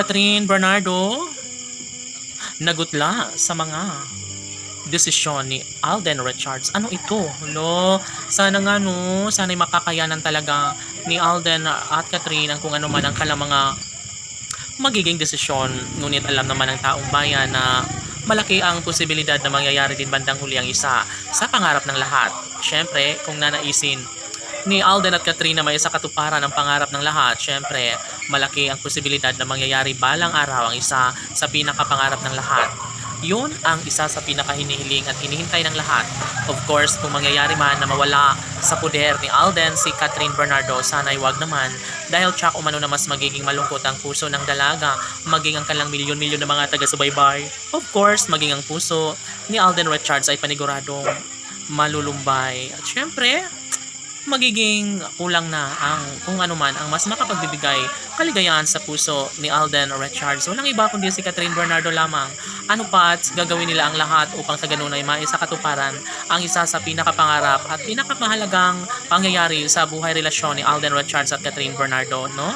Catherine Bernardo nagutla sa mga desisyon ni Alden Richards. Ano ito? Lo, sana nga no, sana'y makakayanan talaga ni Alden at Catherine kung ano man ang kalang mga magiging desisyon. Ngunit alam naman ng taong bayan na malaki ang posibilidad na mangyayari din bandang huli ang isa sa pangarap ng lahat. Siyempre, kung nanaisin ni Alden at Katrina may isa katuparan ng pangarap ng lahat, syempre, malaki ang posibilidad na mangyayari balang araw ang isa sa pinakapangarap ng lahat. Yun ang isa sa pinakahinihiling at hinihintay ng lahat. Of course, kung mangyayari man na mawala sa poder ni Alden si Catherine Bernardo, sana'y wag naman dahil tsak umano na mas magiging malungkot ang puso ng dalaga, maging ang kalang milyon-milyon na mga taga-subaybay. Of course, maging ang puso ni Alden Richards ay paniguradong malulumbay. At syempre, magiging kulang na ang kung ano man ang mas makapagbibigay kaligayahan sa puso ni Alden Richards. Walang iba kundi si Catherine Bernardo lamang. Ano pa at gagawin nila ang lahat upang sa ganun ay maisa katuparan ang isa sa pinakapangarap at pinakamahalagang pangyayari sa buhay relasyon ni Alden Richards at Catherine Bernardo, no?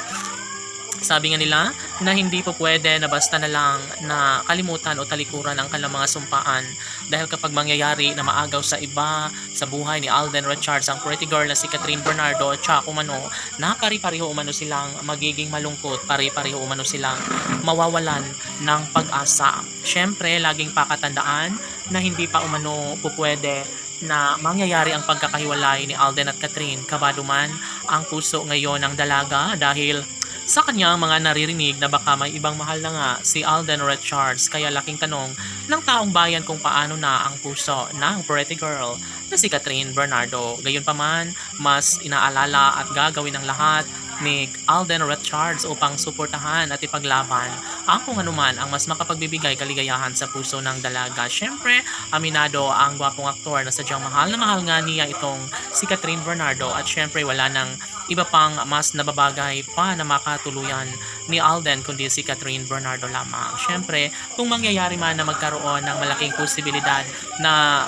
Sabi nga nila na hindi po pwede na basta na lang na kalimutan o talikuran ang kanilang mga sumpaan dahil kapag mangyayari na maagaw sa iba sa buhay ni Alden Richards ang pretty girl na si Catherine Bernardo at siya umano na pari-pareho umano silang magiging malungkot pari-pareho umano silang mawawalan ng pag-asa. Syempre, laging pakatandaan na hindi pa umano po pwede na mangyayari ang pagkakahiwalay ni Alden at Catherine kabado man ang puso ngayon ng dalaga dahil sa kanyang mga naririnig na baka may ibang mahal na nga si Alden Richards kaya laking tanong ng taong bayan kung paano na ang puso ng pretty girl na si Catherine Bernardo. Gayunpaman, mas inaalala at gagawin ng lahat ni Alden Richards upang suportahan at ipaglaban ang kung anuman ang mas makapagbibigay kaligayahan sa puso ng dalaga. Siyempre, aminado ang gwapong aktor na sadyang mahal na mahal nga niya itong si Catherine Bernardo at siyempre wala nang iba pang mas nababagay pa na makatuluyan ni Alden kundi si Catherine Bernardo lamang. Siyempre, kung mangyayari man na magkaroon ng malaking posibilidad na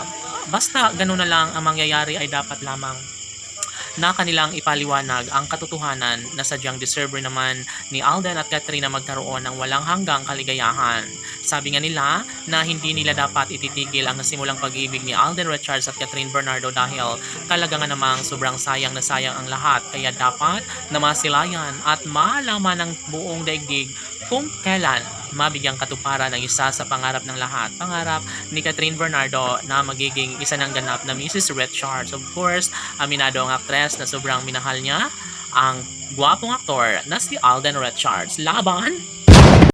basta ganun na lang ang mangyayari ay dapat lamang na kanilang ipaliwanag ang katotohanan na sadyang deserver naman ni Alden at Katrina magkaroon ng walang hanggang kaligayahan. Sabi nga nila na hindi nila dapat ititigil ang nasimulang pag-ibig ni Alden Richards at Catherine Bernardo dahil talaga nga namang sobrang sayang na sayang ang lahat kaya dapat na masilayan at malaman ng buong daigdig kung kailan mabigyang katuparan ang isa sa pangarap ng lahat. Pangarap ni Catherine Bernardo na magiging isa ng ganap na Mrs. Richards. Of course, aminado ang aktres na sobrang minahal niya ang gwapong aktor na si Alden Richards. Laban!